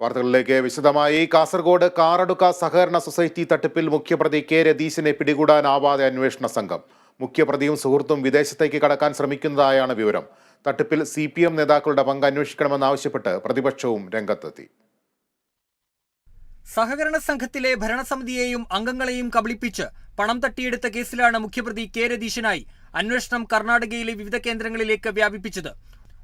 വാർത്തകളിലേക്ക് വിശദമായി. കാസർഗോഡ് കാറടുക്ക സഹകരണ സൊസൈറ്റി തട്ടിപ്പിൽ മുഖ്യപ്രതി കെ രതീശിനെ പിടികൂടാനാവാതെ അന്വേഷണ സംഘം. മുഖ്യപ്രതിയും സുഹൃത്തും വിദേശത്തേക്ക് കടക്കാൻ ശ്രമിക്കുന്നതായാണ് വിവരം. തട്ടിപ്പിൽ സി പി എം നേതാക്കളുടെ പങ്ക് അന്വേഷിക്കണമെന്നാവശ്യപ്പെട്ട് പ്രതിപക്ഷവും രംഗത്തെത്തി. സഹകരണ സംഘത്തിലെ ഭരണസമിതിയെയും അംഗങ്ങളെയും കബളിപ്പിച്ച് പണം തട്ടിയെടുത്ത കേസിലാണ് മുഖ്യപ്രതി കെ രതീശനായി അന്വേഷണം കർണാടകയിലെ വിവിധ കേന്ദ്രങ്ങളിലേക്ക് വ്യാപിപ്പിച്ചത്.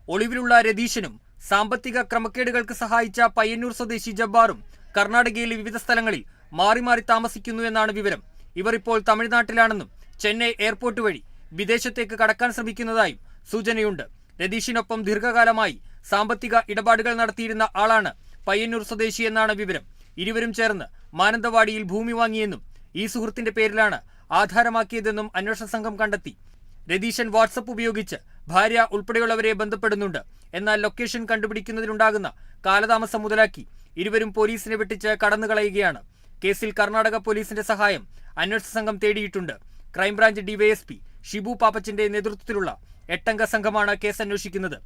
ഒളിവിലുള്ള രതീശനും സാമ്പത്തിക ക്രമക്കേടുകൾക്ക് സഹായിച്ച പയ്യന്നൂർ സ്വദേശി ജബ്ബാറും കർണാടകയിലെ വിവിധ സ്ഥലങ്ങളിൽ മാറി മാറി താമസിക്കുന്നു എന്നാണ് വിവരം. ഇവർ ഇപ്പോൾ തമിഴ്നാട്ടിലാണെന്നും ചെന്നൈ എയർപോർട്ട് വഴി വിദേശത്തേക്ക് കടക്കാൻ ശ്രമിക്കുന്നതായും സൂചനയുണ്ട്. രതീഷിനൊപ്പം ദീർഘകാലമായി സാമ്പത്തിക ഇടപാടുകൾ നടത്തിയിരുന്ന ആളാണ് പയ്യന്നൂർ സ്വദേശി എന്നാണ് വിവരം. ഇരുവരും ചേർന്ന് മാനന്തവാടിയിൽ ഭൂമി വാങ്ങിയെന്നും ഈ സുഹൃത്തിന്റെ പേരിലാണ് ആധാരമാക്കിയതെന്നും അന്വേഷണ സംഘം കണ്ടെത്തി. രതീശൻ വാട്സപ്പ് ഉപയോഗിച്ച് ഭാര്യ ഉൾപ്പെടെയുള്ളവരെ ബന്ധപ്പെടുന്നുണ്ട്. എന്നാൽ ലൊക്കേഷൻ കണ്ടുപിടിക്കുന്നതിനുണ്ടാകുന്ന കാലതാമസം മുതലാക്കി ഇരുവരും പോലീസിനെ വെട്ടിച്ച് കടന്നുകളയുകയാണ്. കേസിൽ കർണാടക പോലീസിന്റെ സഹായം അന്വേഷണ സംഘം തേടിയിട്ടുണ്ട്. ക്രൈംബ്രാഞ്ച് ഡിവൈഎസ്പി ഷിബു പാപ്പച്ചിന്റെ നേതൃത്വത്തിലുള്ള എട്ടംഗ സംഘമാണ് കേസ് അന്വേഷിക്കുന്നത്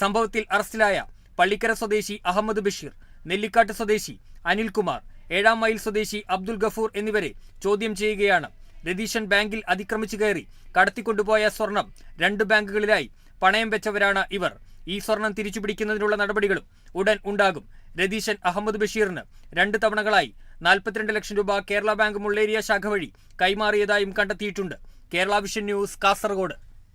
സംഭവത്തിൽ അറസ്റ്റിലായ പള്ളിക്കര സ്വദേശി അഹമ്മദ് ബഷീർ നെല്ലിക്കാട്ട് സ്വദേശി അനിൽകുമാർ ഏഴാം മൈൽ സ്വദേശി അബ്ദുൽ ഗഫൂർ എന്നിവരെ ചോദ്യം ചെയ്യുകയാണ്. രതീശൻ ബാങ്കിൽ അതിക്രമിച്ചു കയറി. കടത്തിക്കൊണ്ടുപോയ സ്വർണം രണ്ട് ബാങ്കുകളിലായി. പണയം വെച്ചവരാണ് ഇവർ. ഈ സ്വർണം തിരിച്ചുപിടിക്കുന്നതിനുള്ള നടപടികളും ഉടൻ ഉണ്ടാകും. രതീശൻ അഹമ്മദ് ബഷീറിന് രണ്ട് തവണകളായി നാൽപ്പത്തിരണ്ട് ലക്ഷം രൂപ കേരള ബാങ്ക് മുള്ളേരിയ ശാഖ വഴി കൈമാറിയതായും കണ്ടെത്തിയിട്ടുണ്ട്. Kerala vision news Kasaragod.